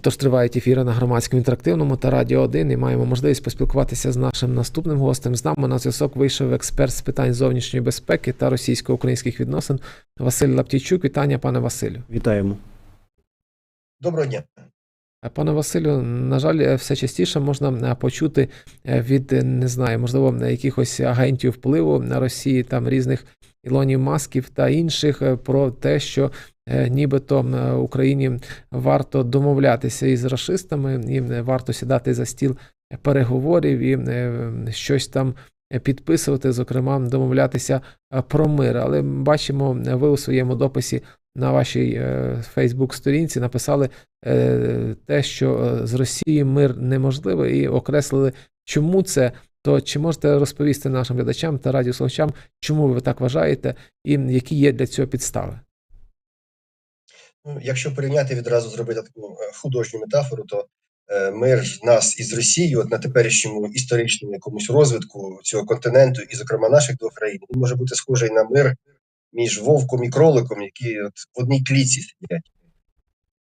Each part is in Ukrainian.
Отож тривають ефіри на громадському інтерактивному та радіо 1 і маємо можливість поспілкуватися з нашим наступним гостем. З нами на зв'язок вийшов експерт з питань зовнішньої безпеки та російсько-українських відносин Василь Лаптійчук. Вітання, пане Василю. Вітаємо. Доброго дня. Пане Василю, на жаль, все частіше можна почути від не знаю, можливо, якихось агентів впливу на Росії, там різних Ілонів Масків та інших про те, що нібито Україні варто домовлятися із расистами, і варто сідати за стіл переговорів і щось там підписувати, зокрема, домовлятися про мир. Але бачимо, ви у своєму дописі на вашій Фейсбук-сторінці написали те, що з Росії мир неможливий, і окреслили, чому це. То чи можете розповісти нашим глядачам та радіослухачам, чому ви так вважаєте, і які є для цього підстави? Ну, якщо порівняти відразу зробити таку художню метафору, то е, мир нас із Росією от на теперішньому історичному якомусь розвитку цього континенту, і, зокрема, наших двох країн, він може бути схожий на мир між вовком і кроликом, які от в одній клітці сидять.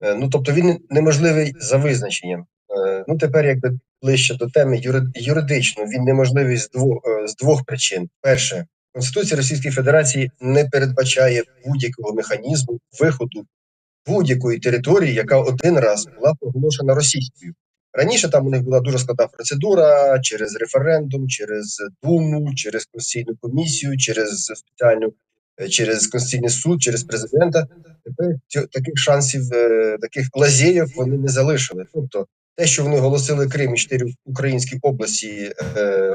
Е, ну тобто він неможливий за визначенням. Е, ну тепер, якби ближче до теми юридично, він неможливий з двох з двох причин: перше, Конституція Російської Федерації не передбачає будь-якого механізму виходу будь-якої території, яка один раз була проголошена російською. Раніше там у них була дуже складна процедура через референдум, через думу, через конституційну комісію, через спеціальну, через конституційний суд, через президента. Тепер таких шансів, таких лазєїв вони не залишили. Тобто, те, що вони оголосили Крим і чотири українські області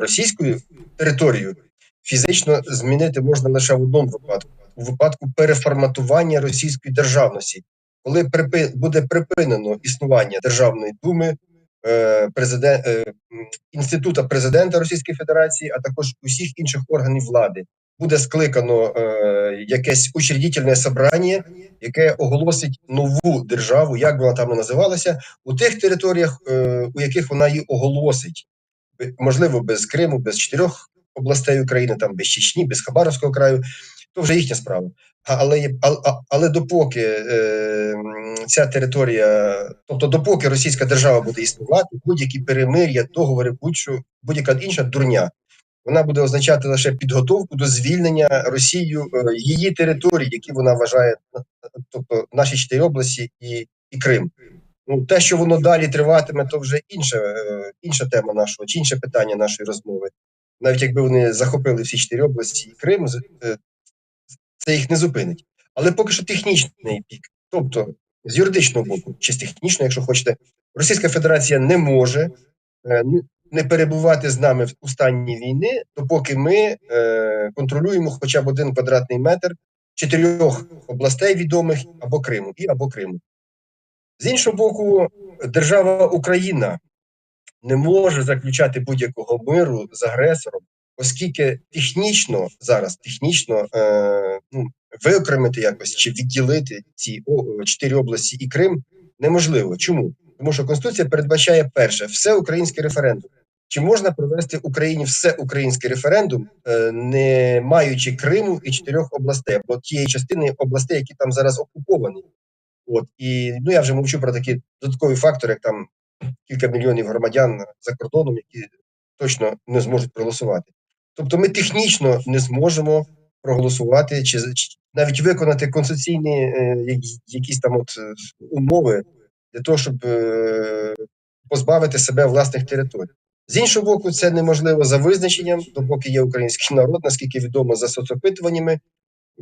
російською територією, фізично змінити можна лише в одному випадку у випадку переформатування російської державності, коли припи, буде припинено існування Державної думи, е, президент, е, інститута президента Російської Федерації, а також усіх інших органів влади, буде скликано е, якесь учредительне собрання, яке оголосить нову державу, як вона там не називалася, у тих територіях, у яких вона її оголосить, можливо, без Криму, без чотирьох областей України, там без Чечні, без Хабаровського краю то вже їхня справа. Але але, допоки е, ця територія, тобто допоки Російська держава буде існувати, будь-які перемир'я, договори, будь-що будь-яка інша дурня, вона буде означати лише підготовку до звільнення Росією е, її територій, які вона вважає, тобто наші чотири області і і Крим. Ну те, що воно далі триватиме, то вже інша е, інша тема нашого чи інше питання нашої розмови. Навіть якби вони захопили всі чотири області і Крим, е, це їх не зупинить. Але поки що технічний бік, тобто з юридичного боку, чи з технічного, якщо хочете, Російська Федерація не може е, не перебувати з нами у стані війни, допоки ми е, контролюємо хоча б один квадратний метр чотирьох областей відомих або Криму і або Криму. З іншого боку, держава Україна не може заключати будь-якого миру з агресором, оскільки технічно зараз технічно е, ну, виокремити якось чи відділити ці чотири області і Крим неможливо. Чому? Тому що Конституція передбачає перше все український референдум. Чи можна провести Україні все український референдум, е, не маючи Криму і чотирьох областей, або тієї частини областей, які там зараз окуповані? От і ну я вже мовчу про такі додаткові фактори, як там кілька мільйонів громадян за кордоном, які точно не зможуть проголосувати. Тобто ми технічно не зможемо проголосувати чи, навіть виконати конституційні е, якісь там от е, умови для того, щоб е, позбавити себе власних територій. З іншого боку, це неможливо за визначенням, допоки є український народ, наскільки відомо за соцопитуваннями,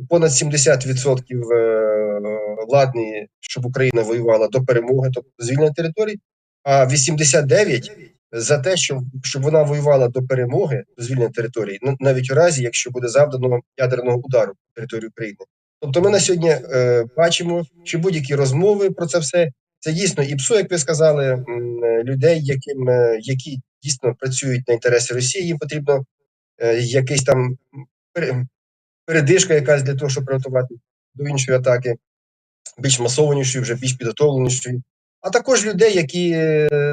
понад 70% е, владні, щоб Україна воювала до перемоги, тобто звільнення територій, а 89% за те, щоб щоб вона воювала до перемоги до звільнення території, навіть у разі, якщо буде завдано ядерного удару по території України. Тобто, ми на сьогодні е, бачимо, що будь-які розмови про це все це дійсно і псу, як ви сказали, людей, яким е, які дійсно працюють на інтереси Росії. Їм потрібно е, якийсь там передишка, якась для того, щоб приготувати до іншої атаки, більш масованішої, вже більш підготовленішої а також людей, які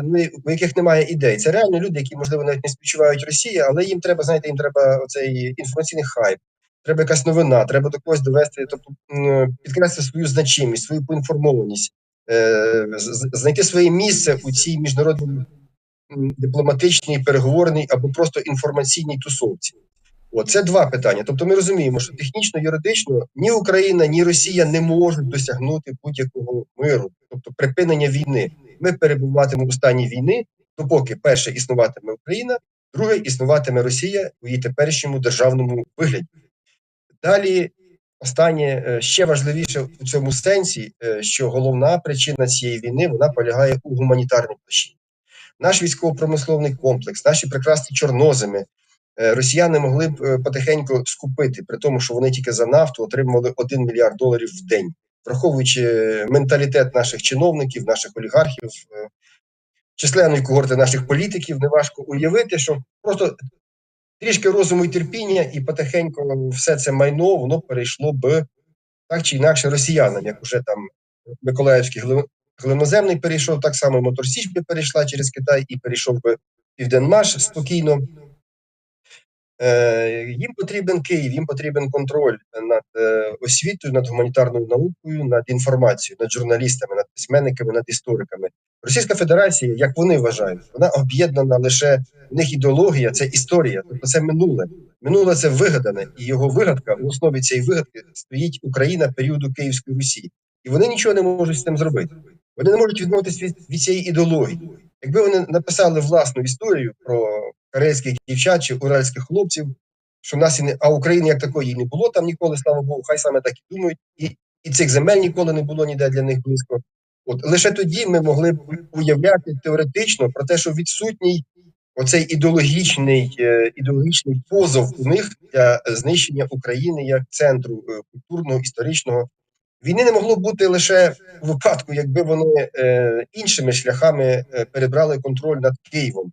ну, у яких немає ідей. Це реально люди, які можливо навіть не співчувають Росії, але їм треба знаєте, їм треба оцей інформаційний хайп. Треба якась новина, треба до когось довести, тобто підкреслити свою значимість, свою поінформованість. е, знайти своє місце у цій міжнародній дипломатичній, переговорній або просто інформаційній тусовці. От, це два питання. Тобто ми розуміємо, що технічно, юридично ні Україна, ні Росія не можуть досягнути будь-якого миру, тобто припинення війни. Ми перебуватимемо у стані війни, допоки перше існуватиме Україна, друге існуватиме Росія у її теперішньому державному вигляді. Далі, останнє е, ще важливіше у цьому сенсі, е, що головна причина цієї війни вона полягає у гуманітарній площині. Наш військово-промисловий комплекс, наші прекрасні чорноземи, росіяни могли б е, потихеньку скупити, при тому, що вони тільки за нафту отримували 1 мільярд доларів в день, враховуючи е, менталітет наших чиновників, наших олігархів, е, численної когорти наших політиків, неважко уявити, що просто трішки розуму і терпіння, і потихеньку все це майно воно перейшло б так чи інакше росіянам, як уже там Миколаївський глин- глиноземний перейшов, так само Моторсіч би перейшла через Китай і перейшов би Південмаш спокійно. Е, їм потрібен Київ, їм потрібен контроль над е, освітою, над гуманітарною наукою, над інформацією, над журналістами, над письменниками, над істориками. Російська Федерація, як вони вважають, вона об'єднана лише в них ідеологія, це історія, тобто це минуле. Минуле це вигадане, і його вигадка в основі цієї вигадки стоїть Україна періоду Київської Русі, і вони нічого не можуть з цим зробити. Вони не можуть відмовитися від, від цієї ідеології. Якби вони написали власну історію про карельських дівчат чи уральських хлопців, що в нас і не а України як такої не було там ніколи, слава Богу, хай саме так і думають, і, і цих земель ніколи не було ніде для них близько. От лише тоді ми могли б уявляти теоретично про те, що відсутній оцей ідеологічний, е, ідеологічний позов у них для знищення України як центру е, культурного, історичного. Війни не могло бути лише у випадку, якби вони е, іншими шляхами е, перебрали контроль над Києвом.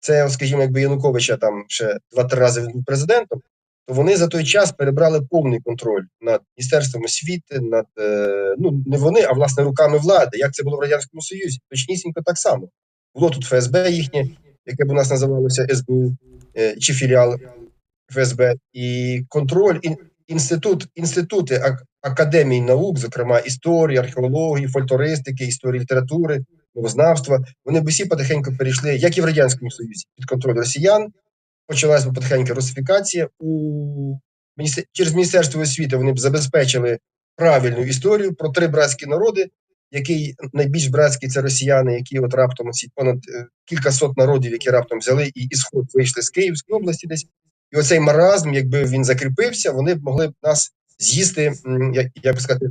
Це, скажімо, якби Януковича там ще два-три рази він був президентом, то вони за той час перебрали повний контроль над міністерством освіти, над е, ну не вони, а власне руками влади. Як це було в радянському Союзі? Точнісінько так само. Було тут ФСБ їхнє, яке б у нас називалося СБУ е, чи філіал ФСБ, і контроль ін, інститут, інститути академій наук, зокрема історії, археології, фольклористики, історії літератури, мовознавства. Вони б всі потихеньку перейшли, як і в радянському Союзі, під контроль росіян. Почалась би потихеньку русифікація. У через міністерство освіти вони б забезпечили правильну історію про три братські народи, який найбільш братський це росіяни, які от раптом ці понад е, кілька сот народів, які раптом взяли і ісход вийшли з Київської області десь. І оцей маразм, якби він закріпився, вони б могли б нас з'їсти, як, як би сказати,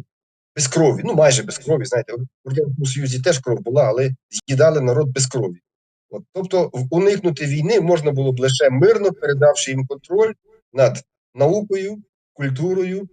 без крові. Ну, майже без крові. Знаєте, у Радянському Союзі теж кров була, але з'їдали народ без крові. От, тобто, в- уникнути війни можна було б лише мирно, передавши їм контроль над наукою, культурою,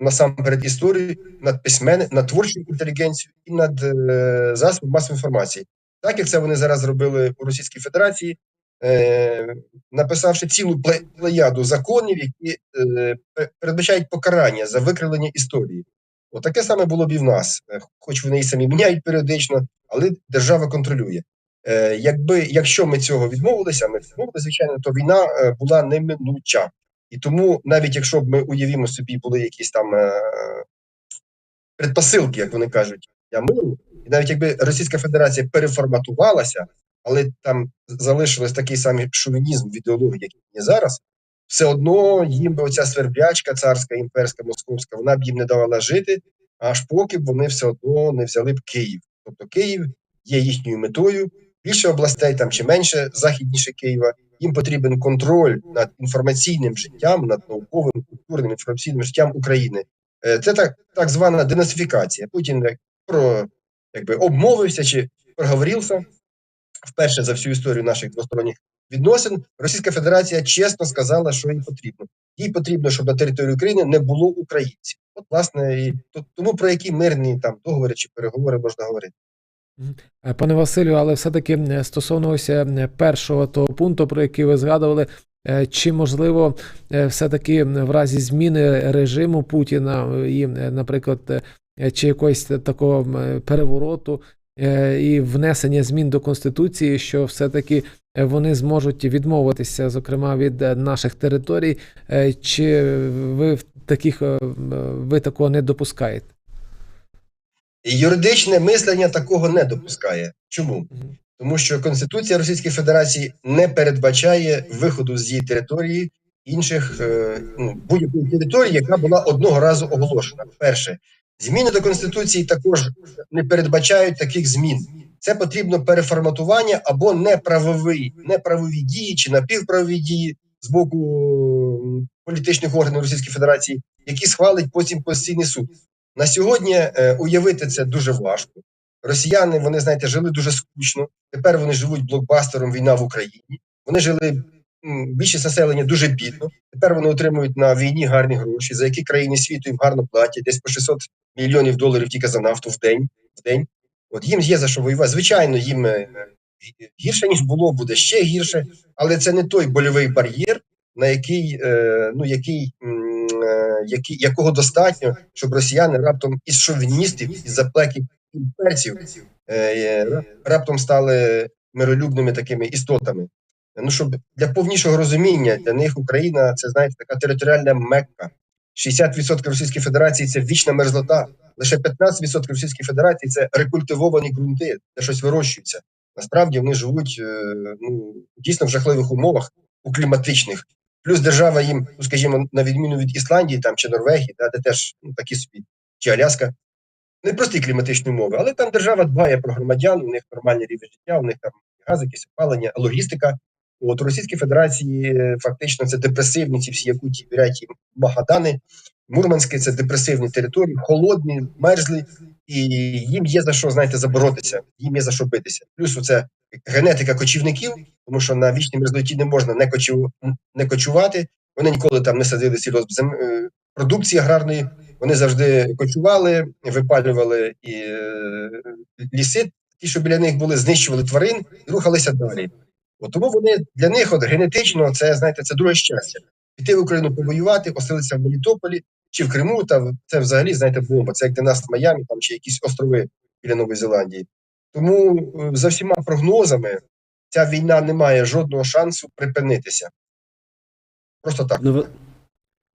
насамперед історією, над письмен, над творчою інтелігенцією і над е, засобами масової інформації. Так як це вони зараз зробили у Російській Федерації, е, написавши цілу пле- плеяду законів, які е, передбачають покарання за викривлення історії. Отаке саме було б і в нас, Е, хоч вони і самі міняють періодично, але держава контролює. Е, якби якщо ми цього відмовилися, ми відмовилися, звичайно, то війна е, була неминуча. І тому, навіть якщо б ми уявімо собі, були якісь там е, предпосилки, як вони кажуть, для миру, і навіть якби Російська Федерація переформатувалася, але там залишилось такий самий шовінізм в ідеології, як є зараз, все одно їм би оця сверблячка, царська, імперська, московська, вона б їм не давала жити, аж поки б вони все одно не взяли б Київ. Тобто Київ є їхньою метою. Більше областей там чи менше західніше Києва. Їм потрібен контроль над інформаційним життям, над науковим, культурним інформаційним життям України. Е, Це так, так звана денацифікація. Путін про якби обмовився чи проговорився вперше за всю історію наших двосторонніх відносин. Російська Федерація чесно сказала, що їй потрібно. Їй потрібно, щоб на території України не було українців. От, власне, і тому про які мирні там договори чи переговори можна говорити. Е, Пане Василю, але все-таки стосовно ось е, першого того пункту, про який ви згадували, е, чи можливо все-таки в разі зміни режиму Путіна і, наприклад, чи якогось такого перевороту і внесення змін до Конституції, що все-таки е, вони зможуть відмовитися, зокрема, від е, наших територій, е, чи ви в таких е, ви такого не допускаєте? Юридичне мислення такого не допускає. Чому? Тому що Конституція Російської Федерації не передбачає виходу з її території інших е, ну, будь-якої території, яка була одного разу оголошена. Перше, зміни до Конституції також не передбачають таких змін. Це потрібно переформатування або неправові, неправові дії чи напівправові дії з боку політичних органів Російської Федерації, які схвалить потім Конституційний суд. На сьогодні е, уявити це дуже важко. Росіяни, вони знаєте, жили дуже скучно. Тепер вони живуть блокбастером війна в Україні. Вони жили більшість населення дуже бідно. Тепер вони отримують на війні гарні гроші, за які країни світу їм гарно платять, десь по 600 мільйонів доларів тільки за нафту в день. В день. От їм є за що воювати. Звичайно, їм е, гірше ніж було, буде ще гірше, але це не той больовий бар'єр, на який, е, ну який, е, який якого достатньо, щоб росіяни раптом із шовіністів, із заплеків імперців раптом стали миролюбними такими істотами. Ну щоб для повнішого розуміння для них Україна це знаєте така територіальна мекка. 60% Російської Федерації це вічна мерзлота. Лише 15% Російської Федерації це рекультивовані ґрунти, де щось вирощується. Насправді вони живуть е, ну дійсно в жахливих умовах у кліматичних. Плюс держава їм, ну скажімо, на відміну від Ісландії там чи Норвегії, да, де теж ну, такі собі чи Аляска, не прості кліматичні умови, але там держава дбає про громадян, у них нормальний рівень життя, у них там газ, якесь опалення, логістика. От Російській Федерації е, фактично це депресивні ці всі Якуті, Буряті, Магадани, Мурманське це депресивні території, холодні, мерзлі, і їм є за що, знаєте, заборотися, їм є за що битися. Плюс оце генетика кочівників, тому що на вічній мерзлоті не можна не, кочу, не кочувати. Вони ніколи там не садили сільгосп е, продукції аграрної. Вони завжди кочували, випалювали і е, ліси, ті, що біля них були, знищували тварин і рухалися далі. От тому вони для них от генетично це знаєте, це друге щастя. Піти в Україну повоювати, оселитися в Мелітополі чи в Криму, та це взагалі знаєте бомба. Це як для нас в Майамі там чи якісь острови біля Нової Зеландії. Тому е, за всіма прогнозами ця війна не має жодного шансу припинитися. Просто так.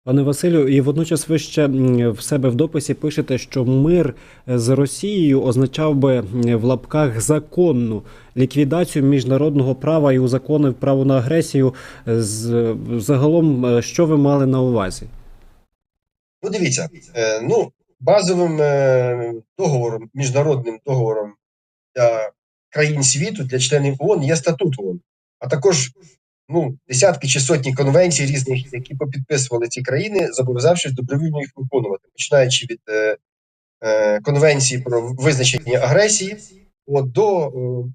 Пане Василю, і водночас ви ще в себе в дописі пишете, що мир з Росією означав би в лапках законну ліквідацію міжнародного права і узаконив право на агресію. Загалом, е, що ви мали на увазі? Ну, дивіться, е, ну, базовим е, договором, міжнародним договором для країн світу, для членів ООН є статут ООН, а також ну, десятки чи сотні конвенцій різних, які попідписували ці країни, зобов'язавшись добровільно їх виконувати, починаючи від е, е, конвенції про визначення агресії, от, до, е,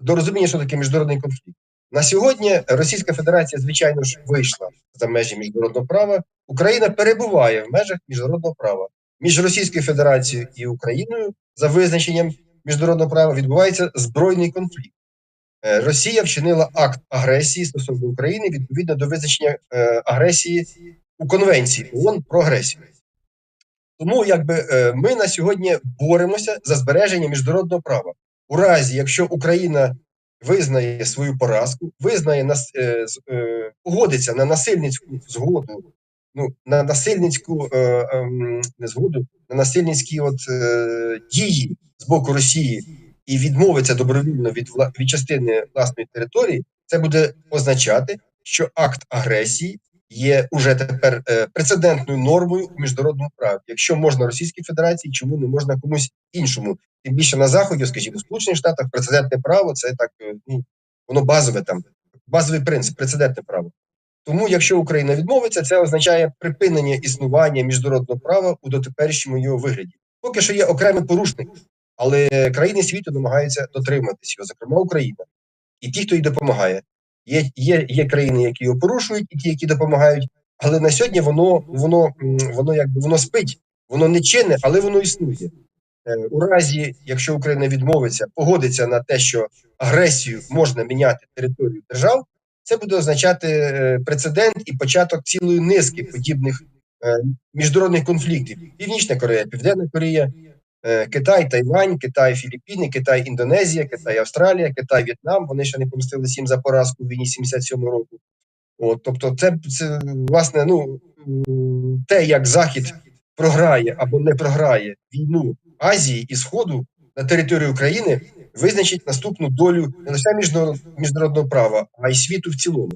до розуміння, що таке міжнародний конфлікт. На сьогодні Російська Федерація, звичайно ж, вийшла за межі міжнародного права. Україна перебуває в межах міжнародного права. Між Російською Федерацією і Україною за визначенням міжнародного права відбувається збройний конфлікт. Е, Росія вчинила акт агресії стосовно України відповідно до визначення е, агресії у Конвенції ООН про агресію. Тому якби е, ми на сьогодні боремося за збереження міжнародного права. У разі, якщо Україна визнає свою поразку, визнає нас погодиться на насильницьку згоду, ну на насильницьку ем, не згоду, на насильницькі от дії з боку Росії і відмовиться добровільно від від частини власної території, це буде означати, що акт агресії є уже тепер е, прецедентною нормою у міжнародному праві. Якщо можна Російській Федерації, чому не можна комусь іншому? Тим більше на заході, скажімо, в Сполучених Штатах прецедентне право це так е, ну воно базове там, базовий принцип, прецедентне право. Тому, якщо Україна відмовиться, це означає припинення існування міжнародного права у дотеперішньому його вигляді. Поки що є окремий порушник, але країни світу намагаються дотриматися його, зокрема Україна, і ті, хто їй допомагає. Є, є, є країни, які його порушують, і ті, які допомагають. Але на сьогодні воно воно воно якби воно спить, воно не чинне, але воно існує. Е, У разі, якщо Україна відмовиться, погодиться на те, що агресію можна міняти територію держав, це буде означати е, прецедент і початок цілої низки подібних е, міжнародних конфліктів: Північна Корея, Південна Корея, Китай, Тайвань, Китай, Філіппіни, Китай, Індонезія, Китай, Австралія, Китай, В'єтнам. Вони ще не помстили всім за поразку в війні 77 року. От, тобто, це, це власне ну те, як Захід програє або не програє війну Азії і Сходу на території України визначить наступну долю не лише міжнародного права, а й світу в цілому.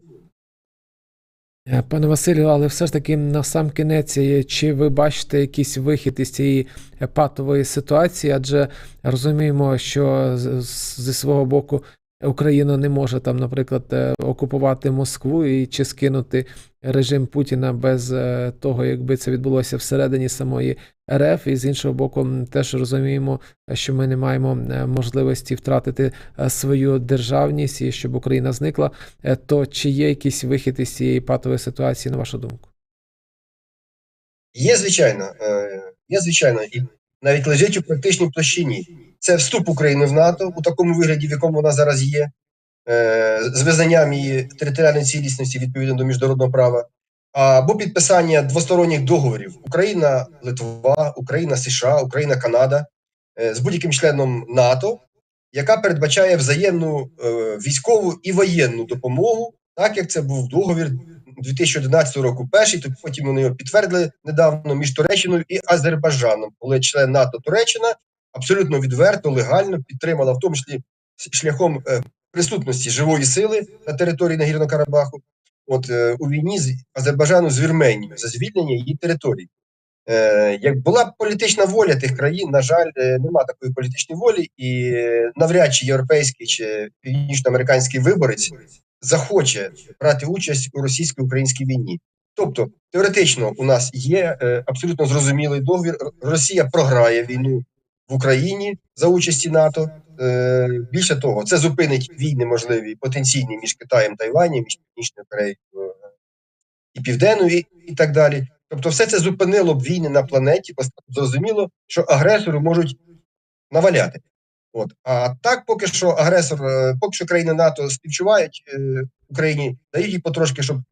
Е, Пане Василю, але все ж таки на сам кінець, е, чи ви бачите якийсь вихід із цієї патової ситуації? Адже розуміємо, що зі свого боку Україна не може там, наприклад, е, окупувати Москву і чи скинути режим Путіна без е, того, якби це відбулося всередині самої РФ. І з іншого боку, теж розуміємо, що ми не маємо е, можливості втратити е, свою державність і щоб Україна зникла. То чи є якийсь вихід із цієї патової ситуації, на вашу думку? Є, звичайно, є, звичайно, і навіть лежить у практичній площині. Це вступ України в НАТО у такому вигляді, в якому вона зараз є, з визнанням її територіальної цілісності відповідно до міжнародного права, або підписання двосторонніх договорів. Україна, Литва, Україна, США, Україна, Канада е, з будь-яким членом НАТО, яка передбачає взаємну е, військову і воєнну допомогу, так як це був договір 2011 року перший, то потім вони його підтвердили недавно між Туреччиною і Азербайджаном, коли член НАТО Туреччина абсолютно відверто, легально підтримала, в тому числі шляхом е, присутності живої сили на території Нагірного Карабаху, от е, у війні з Азербайджану з Вірменією за звільнення її території. Е, як була політична воля тих країн, на жаль, е, нема такої політичної волі, і е, навряд чи європейський чи північноамериканський виборець захоче брати участь у російсько-українській війні. Тобто, теоретично, у нас є е, абсолютно зрозумілий договір. Росія програє війну в Україні за участі НАТО. Е, більше того, це зупинить війни можливі потенційні між Китаєм та Тайванем, між Північною Кореєю е, і Південною, і, так далі. Тобто, все це зупинило б війни на планеті, бо зрозуміло, що агресору можуть наваляти. От а так, поки що агресор, е, поки що країни НАТО співчувають е, Україні, дають їй потрошки, щоб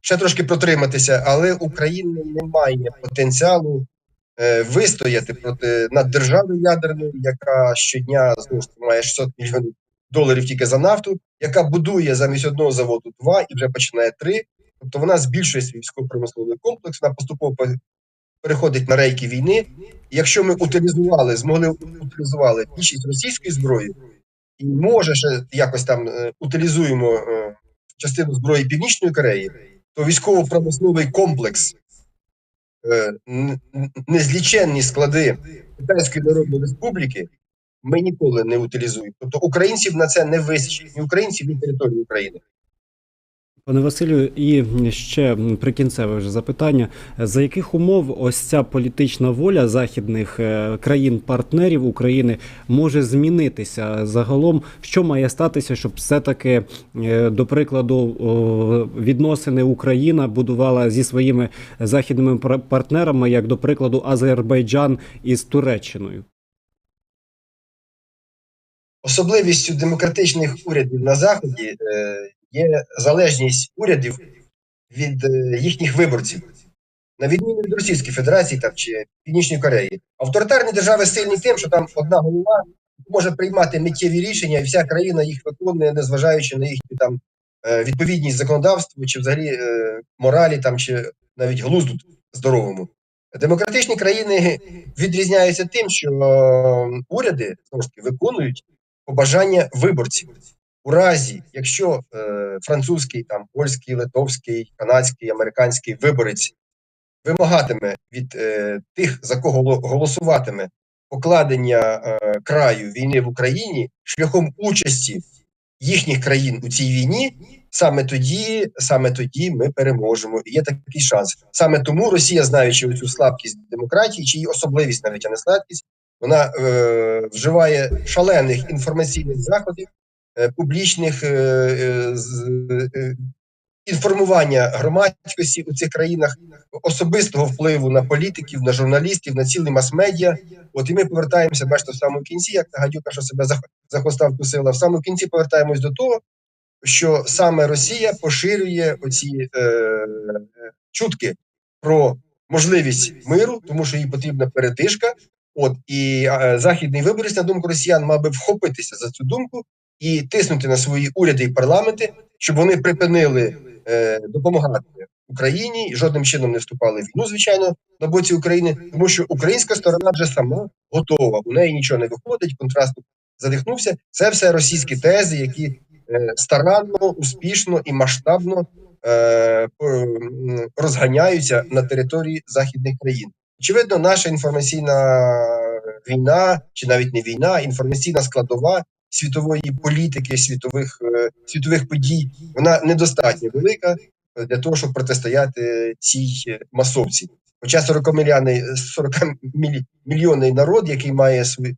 ще трошки протриматися, але Україна не має потенціалу вистояти проти над державою ядерною, яка щодня знову ж має 600 мільйонів доларів тільки за нафту, яка будує замість одного заводу два і вже починає три. Тобто вона збільшує свій військово-промисловий комплекс, вона поступово переходить на рейки війни. Якщо ми утилізували, змогли утилізували більшість російської зброї, і може ще якось там е, утилізуємо е, частину зброї Північної Кореї, то військово-промисловий комплекс, е, незліченні склади Китайської Народної Республіки ми ніколи не утилізуємо. Тобто українців на це не вистачить, ні українців, ні території України. Пане Василю, і ще прикінцеве вже запитання: за яких умов ось ця політична воля західних е, країн-партнерів України може змінитися загалом? Що має статися, щоб все-таки, е, до прикладу, відносини Україна будувала зі своїми західними пар- партнерами, як до прикладу, Азербайджан із Туреччиною? Особливістю демократичних урядів на Заході е, є залежність урядів від е, їхніх виборців, на відміну від Російської Федерації там, чи Північної Кореї. Авторитарні держави сильні тим, що там одна голова може приймати миттєві рішення, і вся країна їх виконує, незважаючи на їхню там е, відповідність законодавству, чи взагалі е, моралі, там, чи навіть глузду здоровому. Демократичні країни відрізняються тим, що уряди знову ж таки виконують побажання виборців. У разі, якщо е, французький, там польський, литовський, канадський, американський виборець вимагатиме від е, тих, за кого голосуватиме, покладення е, краю війни в Україні шляхом участі їхніх країн у цій війні, саме тоді, саме тоді ми переможемо. І є такий шанс. Саме тому Росія, знаючи цю слабкість демократії, чи її особливість, навіть а не слабкість, вона е, вживає шалених інформаційних заходів, публічних е, е, е, інформування громадськості у цих країнах, особистого впливу на політиків, на журналістів, на цілий мас-медіа. От і ми повертаємося, бачите, в самому кінці, як та гадюка, що себе за, хвоста вкусила, в самому кінці повертаємось до того, що саме Росія поширює оці е, е, чутки про можливість миру, тому що їй потрібна передишка. От і е, західний виборець, на думку росіян, мав би вхопитися за цю думку і тиснути на свої уряди і парламенти, щоб вони припинили е, допомагати Україні і жодним чином не вступали в війну, звичайно, на боці України, тому що українська сторона вже сама готова. У неї нічого не виходить, контраст задихнувся. Це все російські тези, які е, старанно, успішно і масштабно е, розганяються на території західних країн. Очевидно, наша інформаційна війна, чи навіть не війна, інформаційна складова світової політики, світових, е, світових подій, вона недостатньо велика е, для того, щоб протистояти цій е, масовці. Хоча 40 мільйонний, 40 мільйонний народ, який має свої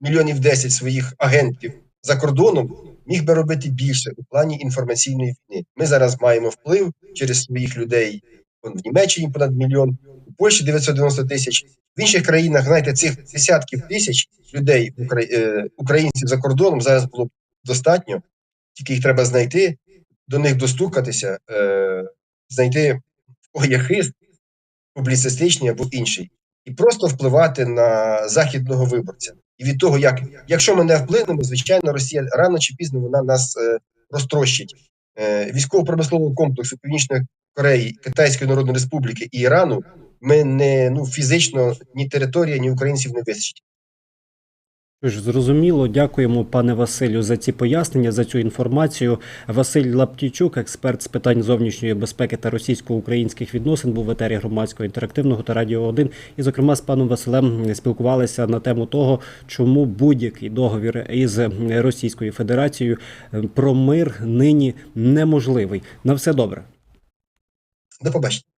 мільйонів 10 своїх агентів за кордоном, міг би робити більше у плані інформаційної війни. Ми зараз маємо вплив через своїх людей в Німеччині понад мільйон, у Польщі 990 тисяч. В інших країнах, знаєте, цих десятків тисяч людей, е, українців за кордоном, зараз було достатньо. Тільки їх треба знайти, до них достукатися, е, знайти в кого є хист, публіцистичний або інший, і просто впливати на західного виборця. І від того, як якщо ми не вплинемо, звичайно, Росія рано чи пізно вона нас е, розтрощить. Військово-промислового комплексу Північної Кореї, Китайської Народної Республіки і Ірану ми не ну фізично ні територія, ні українців не вистачить. Ж, зрозуміло, дякуємо пане Василю за ці пояснення, за цю інформацію. Василь Лаптійчук, експерт з питань зовнішньої безпеки та російсько-українських відносин, був в етері громадського інтерактивного та радіо 1. І, зокрема, з паном Василем спілкувалися на тему того, чому будь-який договір із Російською Федерацією про мир нині неможливий. На все добре. До побачення.